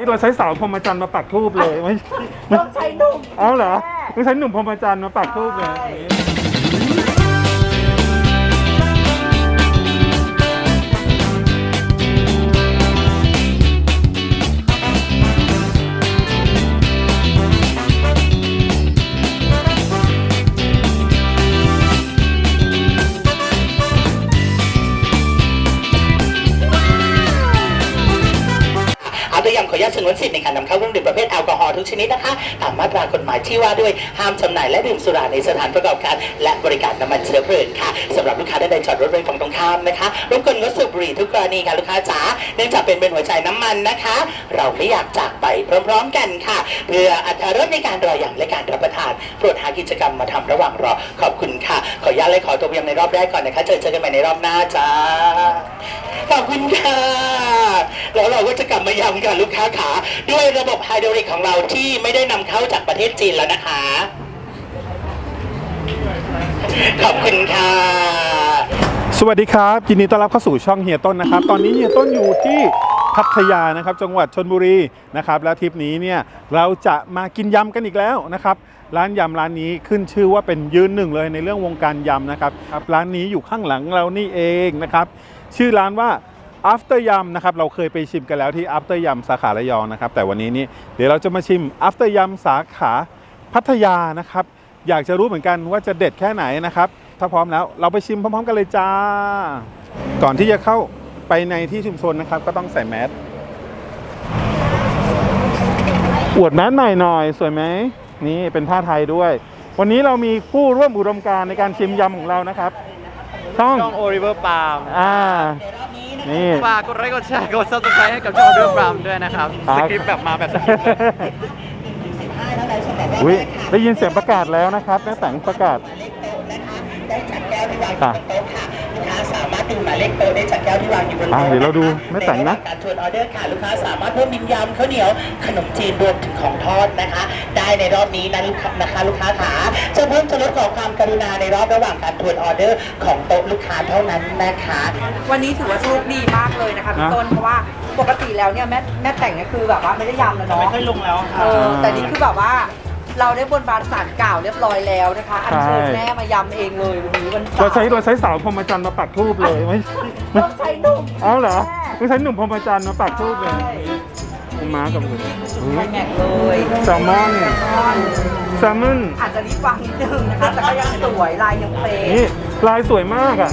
นี่เราใช้สาวพรหมจันทรย์มาปักทูบเลยไม่ต้องใช้หนุ่ม เอาเหรอแม่ต้องใช้หนุ่มพรหมจันทรย์มาปักทูบเลยใช่เอา ตัวอย่างขออนุญาตสงวนสิทธิ์ในการนำเข้าเครื่องดื่มประเภทแอลกอฮอล์ทุกชนิดนะคะ ตามมาตรากฎหมายที่ว่าด้วยห้ามจำหน่ายและดื่มสุราในสถานประกอบการ และบริการน้ำมันเชื้อเพลิงค่ะสำหรับลูกค้าท่านใดจอดรถบริเวณฝั่งตรงข้ามนะคะรบกวนงดสูบบุหรี่ทุกกรณีค่ะลูกค้าจ๋าเนื่องจากเป็นเป็นหัวใจน้ำมันนะคะ เราไม่อยากจากไปพร้อมๆกันค่ะ เพื่ออัตรารถรสในการรออย่างและการรับประทานโปรดหากิจกรรมมาทำระหว่างรอขอบคุณค่ะ ขออนุญาตเลยขอตัวไปยังในรอบแรกก่อนนะคะเจอเจอกันใหม่ในรอบหน้าจ้า ขอบคุณค่ะ แล้วเราก็จะกลับมายำกับลูกค้าขาด้วยระบบไฮดรอลิกของเราที่ไม่ได้นำเข้าจากประเทศจีนแล้วนะคะ ขอบคุณค่ะ สวัสดีครับ ยินดีต้อนรับเข้าสู่ช่องเฮียต้นนะครับ ตอนนี้เฮียต้นอยู่ที่พัทยานะครับจังหวัดชนบุรีนะครับแล้วทริปนี้เนี่ยเราจะมากินยำกันอีกแล้วนะครับร้านยำร้านนี้ขึ้นชื่อว่าเป็นยืนหนึ่งเลยในเรื่องวงการยำนะครับร้านนี้อยู่ข้างหลังเรานี่เองนะครับ ชื่อร้านว่า after ยำนะครับเราเคยไปชิมกันแล้วที่ after ยำสาขาระยองนะครับ แต่วันนี้นี่เดี๋ยวเราจะมาชิม after ยำสาขาพัทยานะครับ อยากจะรู้เหมือนกันว่าจะเด็ดแค่ไหนนะครับ ถ้าพร้อมแล้วเราไปชิมพร้อมๆกันเลยจ้า ก่อนที่จะเข้าไปในที่ชุมชนนะครับ ก็ต้องใส่แมสอวดแมสใหม่หน่อยสวยไหมนี่เป็นผ้าไทยด้วย วันนี้เรามีผู้ร่วมอุดมการณ์ในการชิมยำของเรานะครับ ช่องช่องโอริเวอร์ปาล์มอ่านี่ ฝากกดไลค์กดแชร์กด subscribe ให้กับช่องโอริเวอร์ปาล์มด้วยนะครับครับ สคริปต์แบบมาแบบสคริปต์เลยอุ้ยได้ยินเสียงประกาศแล้วนะครับแม่แต่งประกาศ ได้จัดแก้วที่วางอยู่บนโต๊ะ เลขโต๊ะได้จากแก้วที่วางอยู่บนอะโต๊ะเดี๋ยวเราดูไม่แต่งนะใรการทวนออเดอร์ค่ะลูกค้าสามารถเพิ่มมิมยำข้าวเหนียว ขนมจีนรวมถึงของทอดนะคะ ได้ในรอบนี้นะลูกค้านะคะลูกค้าขาจะเพิ่มจะลดขอความกรุณาในรอบระหว่างการทวนออเดอร์ของโต๊ะลูกค้าเท่านั้นนะคะ วันนี้ถือว่าโชคดีมากเลยนะคะพี่นะ ต้นเพราะว่าปกติแล้วเนี่ยแม่แม่แต่งเนี่ยคือแบบว่าไม่ได้ยำแล้วเนาะไม่ค่อยลงแล้วค่ะเออแต่นี่คือแบบว่า เราได้บนบานสารกล่าวเรียบร้อยแล้วนะคะ อันเชิญใช่แม่มายำเองเลยวันนี้วันเสาเราร์ใช้เราใช้สาวพรหมจันทรย์มาปักทูบเลยไม่ไม่ต้องใช้หนุ่มเอาเหรอแม่ต้องใช้หนุ่มพรหมจันทรย์มาปักทูบเลยใช่คุณม้ากับคุณไข่แม็กเลยแซลมอนแซลมอนอาจจะรีบวางนิดนึงนะคะ แต่ก็ยังสวยลายยังเป๊ะนี่ลายสวยมากอะ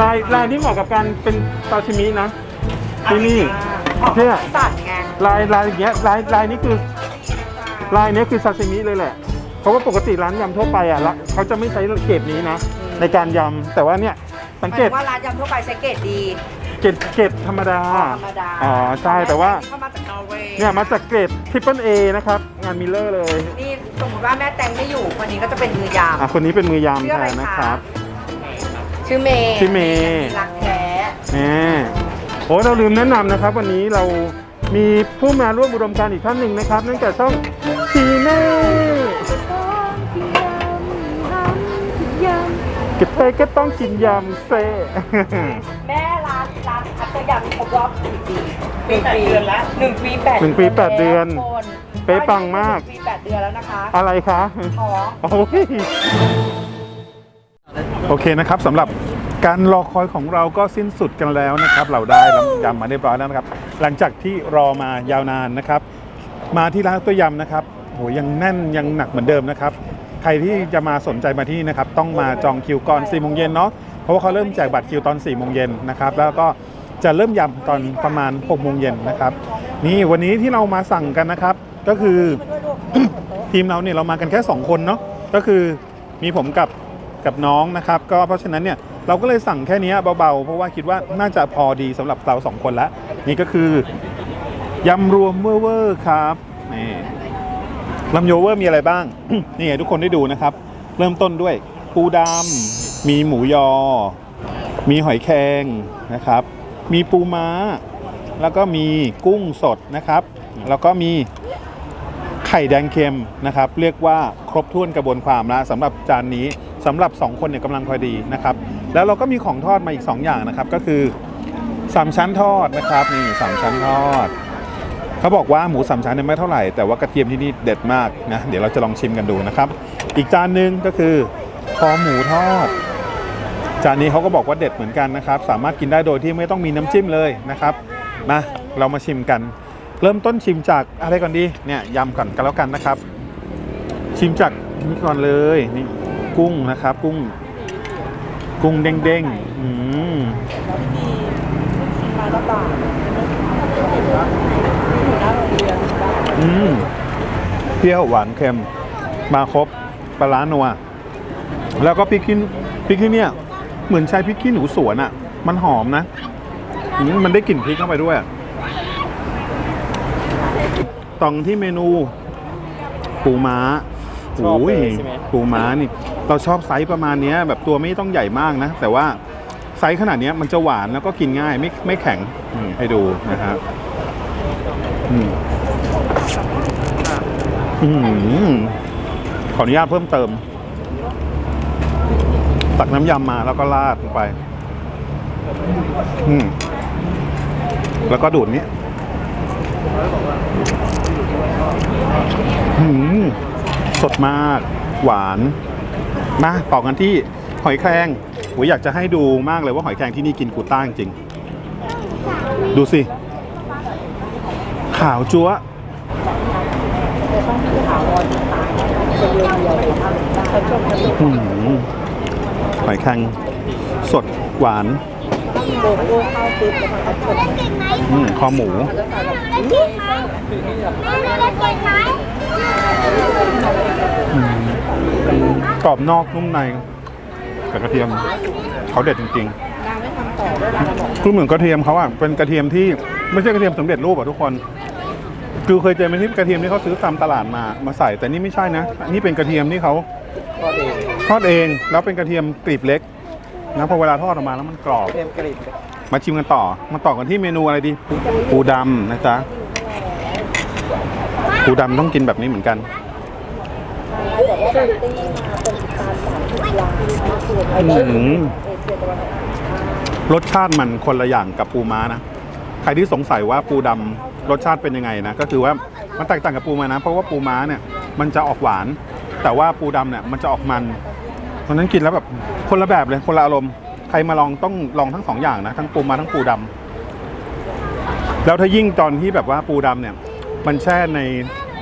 ลายลายที่เหมาะกับการเป็นซาชิมินะที่นี่ออกเนี่ย สั่นไงลายลายอย่างเงี้ยลายลายนี้คือ ลายเนี้ยคือซาชิมิเลยแหละ เพราะว่าปกติร้านยำทั่วไปอะละเขาจะไม่ใช้เกรดนี้นะ ในการยำแต่ว่าเนี่ยสังหมายเกถึตงว่าร้านยำทั่วไปใช้เกรดดีเกรดเกรดธรรมดาธรรมดาอ๋อใช่แต่ว่าเข้ามาจากนอร์เวย์เนี่ยมาจากเกรดทริปเปิลเอนะครับงานมิลเลอร์เลยนี่สมมติว่าแม่แตงไม่อยู่วันนี้ก็จะเป็นมือยามอะคนนี้เป็นมือยำชื่อแทอะไรนนะคะครับ ชื่อเมย์ชื่อเมย์รักแท้แหมโอ้เราลืมแนะนำนะครับ วันนี้เรา มีผู้มาร่วมอุดมการณ์อีกท่านหนึ่งนะครับนั่นก็ช่องชีเน่เก็บไปก็ต้องกินยำเซ่ แม่ร้านร้านพัทยามีครบรอบสี่ปีหนึ่งปีหนึ่งปีแปดหนึ่งปีแปดเดือนแล้วคนเป๊ะปังมาก หนึ่งปีแปดเดือนแล้วนะคะอะไรคะอ๋อโอ้ยโอเคนะครับสำหรับการรอคอยของเราก็สิ้นสุดกันแล้วนะครับ เราได้ลำยำมาเรียบร้อยแล้วนะครับ หลังจากที่รอมายาวนานนะครับ มาที่ร้านตัวยำนะครับโหยังแน่นยังหนักเหมือนเดิมนะครับ ใครที่จะมาสนใจมาที่นะครับ ต้องมาจองคิวก่อน4ี่โมงเย็นเนาะเพราะว่าเขาเริ่มแจกบัตรคิวตอน4ี่โมงเย็นนะครับ แล้วก็จะเริ่มยำตอนประมาณ6กโมงเย็นนะครับ นี่วันนี้ที่เรามาสั่งกันนะครับ ก็คือ ทีมเราเนี่ยเรามากันแค่ 2 คนเนาะก็คือมีผมกับกับน้องนะครับ ก็เพราะฉะนั้นเนี่ยเราก็เลยสั่งแค่นี้เบาๆ เพราะว่าคิดว่าน่าจะพอดีสำหรับเราสองคนแล้ว นี่ก็คือยำรวมเวอร์เวอร์ครับนี่ลำโยเวอร์มีอะไรบ้าง นี่ให้ทุกคนได้ดูนะครับ เริ่มต้นด้วยปูดำมีหมูยอ มีหอยแครงนะครับ มีปูม้า แล้วก็มีกุ้งสดนะครับ แล้วก็มีไข่แดงเค็มนะครับ เรียกว่าครบถ้วนกระบวนความแล้วสำหรับจานนี้สำหรับ 2 คนเนี่ยกำลังพอดีนะครับ แล้วเราก็มีของทอดมาอีก 2 อย่างนะครับ ก็คือ 3ชั้นทอดนะครับนี่สามชั้นทอดเขาบอกว่าหมูสามชั้นเนี่ยไม่เท่าไหร่แต่ว่ากระเทียมที่นี่เด็ดมากนะเดี๋ยวเราจะลองชิมกันดูนะครับ อีกจานหนึ่งก็คือคอหมูทอด จานนี้เขาก็บอกว่าเด็ดเหมือนกันนะครับ สามารถกินได้โดยที่ไม่ต้องมีน้ำจิ้มเลยนะครับมาเรามาชิมกัน เริ่มต้นชิมจากอะไรก่อนดีเนี่ยยำก่อนกันแล้วกันนะครับ ชิมจากนี่ก่อนเลยนี่กุ้งนะครับ กุ้ง กุ้งเด้งๆอืม ก็บาทอืมเปรี้ยวหวานเค็ม มาครบปลาร้านัว แล้วก็พริกขี้พริกที่เนี่ย เหมือนใช้พริกขี้หนูสวนอะ่ะ มันหอมนะอืมมันได้กลิ่นพริกเข้าไปด้วยต่องที่เมนู ปูม้าชอบโอ้เลยยใช่ไหม ปูม้านี่ เราชอบไซส์ประมาณเนี้ย แบบตัวไม่ต้องใหญ่มากนะ แต่ว่า ไซส์ขนาดนี้มันจะหวานแล้วก็กินง่ายไม่ไม่แข็งให้ดูนะครับอืมอื้อหือขออนุญาตเพิ่มเติม ตักน้ำยำมาแล้วก็ราดลงไปอืมแล้วก็ดูดนี้อื้อหือสดมาก หวาน มาต่อกันที่หอยแครง โหยอยากจะให้ดูมากเลยว่าหอยแครงที่นี่กินกูต้าจริงๆดูสิ ขาวจั๊วะอืมหอยแครงสดหวานโกโก้ข้าวซุปแล้วก็ชมอืมคอหมูกรอบนอกนุ่มใน กับกระเทียมเขาเด็ดจริงนางไม่ทำต่อด้วยนะบอกๆคือเหมือนกระเทียมเขาอะเป็นกระเทียมที่ไม่ใช่กระเทียมสำเร็จรูปอะทุกคน คือเคยเจอไหมที่กระเทียมที่เขาซื้อตามตลาดมามาใส่ แต่นี่ไม่ใช่นะนี่เป็นกระเทียมที่เขาทอดเองทอดเองแล้วเป็นกระเทียมกลีบเล็กนะพอเวลาทอดออกมาแล้วมันกรอบ เค็มกริบมาชิมกันต่อ มาต่อกันที่เมนูอะไรดี ปูดำนะจ๊ะ ปูดำต้องกินแบบนี้เหมือนกันบ อกว่าเป็นตี้มรสชาติมันคนละอย่างกับปูม้านะ ใครที่สงสัยว่าปูดำรสชาติเป็นยังไงนะ ก็คือว่ามันแตกต่างกับปูม้านะ เพราะว่าปูม้าเนี่ย มันจะออกหวาน แต่ว่าปูดำเนี่ยมันจะออกมันเพราะนั้นกินแล้วแบบคนละแบบเลยคนละอารมณ์ใครมาลองต้องลองทั้งสองอย่างนะทั้งปูม้าทั้งปูดำแล้วถ้ายิ่งตอนที่แบบว่าปูดำเนี่ย มันแช่ใน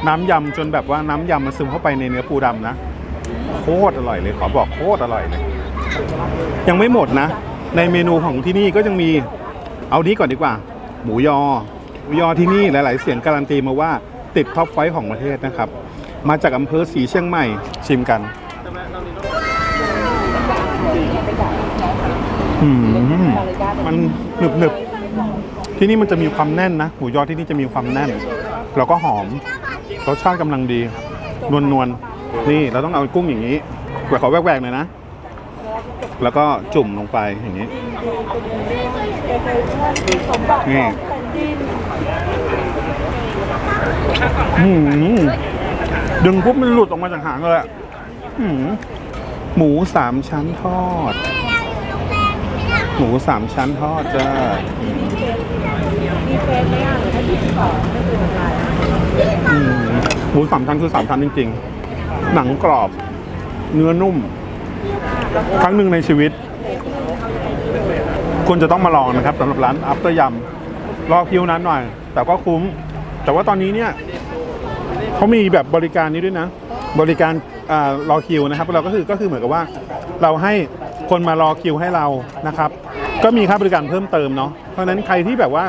น้ำยำจนแบบว่าน้ำยำมันซึมเข้าไปในเนื้อปูดำนะ โคตรอร่อยเลย ขอบอกโคตรอร่อยเลย ยังไม่หมดนะ ในเมนูของที่นี่ก็ยังมีเอานี้ก่อนดีกว่า หมูยอ หมูยอที่นี่หลาย ๆ เสียงการันตีมาว่าติดท็อปไฟของประเทศนะครับ มาจากอำเภอสีเชียงใหม่ชิมกันอืมมันหนึบหนึบที่นี่มันจะมีความแน่นนะ หมูยอที่นี่จะมีความแน่น แล้วก็หอม รสชาติกำลังดี นวลนวล นี่เราต้องเอากุ้งอย่างนี้แหวกขอแหวกๆหน่อยนะ แล้วก็จุ่มลงไปอย่างนี้ นี่ดึงปุ๊บมันหลุดออกมาจากหางเลยหมูสามชั้นทอด หมูสามชั้นทอดจ้ามีเจ้าหมูสามชั้นคือสามชั้นจริง ๆ หนังกรอบ เนื้อนุ่ม ครั้งหนึ่งในชีวิต คุณจะต้องมาลองนะครับสำหรับร้านอัปเตอร์ยำรอคิวนั้นหน่อย แต่ก็คุ้ม แต่ว่าตอนนี้เนี่ยเขามีแบบบริการนี้ด้วยนะ บริการรอคิวนะครับ เราก็คือก็คือเหมือนกับว่า เราให้คนมารอคิวให้เรานะครับ ก็มีค่าบริการเพิ่มเติมเนาะเพราะฉะนั้นใครที่แบบว่า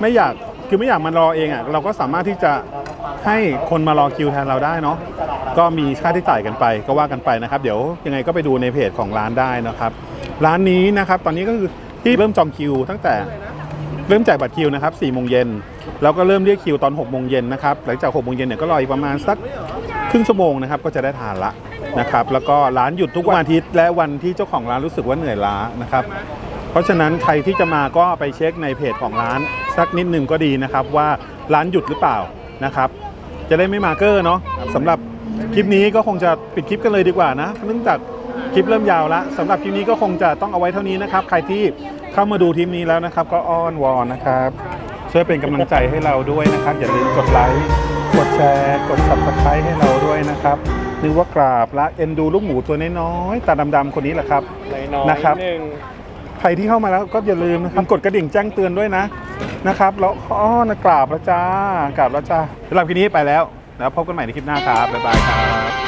ไม่อยากคือไม่อยากมารอเองอะเราก็สามารถที่จะให้คนมารอคิวแทนเราได้เนาะ ก็มีค่าที่จ่ายกันไปก็ว่ากันไปนะครับ เดี๋ยวยังไงก็ไปดูในเพจของร้านได้นะครับ ร้านนี้นะครับตอนนี้ก็คือที่เริ่มจองคิว ตั้งแต่เริ่มแจกบัตรคิวนะครับ4โมงเย็นแล้วก็เริ่มเรียกคิวตอน6โมงเย็นนะครับหลังจาก6โมงเย็นเนี่ยก็รออีกประมาณสักครึ่งชั่วโมงนะครับก็จะได้ทานละนะครับแล้วก็ร้านหยุดทุกวันอาทิตย์และวันที่เจ้าของร้านรู้สึกว่าเหนื่อยล้านะครับเพราะฉะนั้นใครที่จะมาก็ไปเช็คในเพจของร้านสักนิดหนึ่งก็ดีนะครับว่าร้านหยุดหรือเปล่านะครับจะได้ไม่มาเกอร์เนาะสำหรับ คลิปนี้ก็คงจะปิดคลิปกันเลยดีกว่านะเนื่องจากคลิปเริ่มยาวแล้วสำหรับคลิปนี้ก็คงจะต้องเอาไว้เท่านี้นะครับ ใครที่เข้ามาดูทีมนี้แล้วนะครับ ก็อ้อนวอนนะครับ ช่วยเป็นกำลังใจให้เราด้วยนะครับ อย่าลืมกดไลค์กดแชร์ กด subscribe ให้เราด้วยนะครับนึกว่ากราบและเอ็นดูลูกหมูตัวน้อยๆตาดำๆคนนี้แหละครับน้อยๆนะครับนิดนึงใครที่เข้ามาแล้วก็อย่าลืมนะครับกดกระดิ่งแจ้งเตือนด้วยนะนะครับ แล้วอ้อนะกราบแล้วจ้ากราบแล้วจ้าสำหรับคลิปนี้ไปแล้ว แล้วพบกันใหม่ในคลิปหน้าครับบ๊ายบายครับ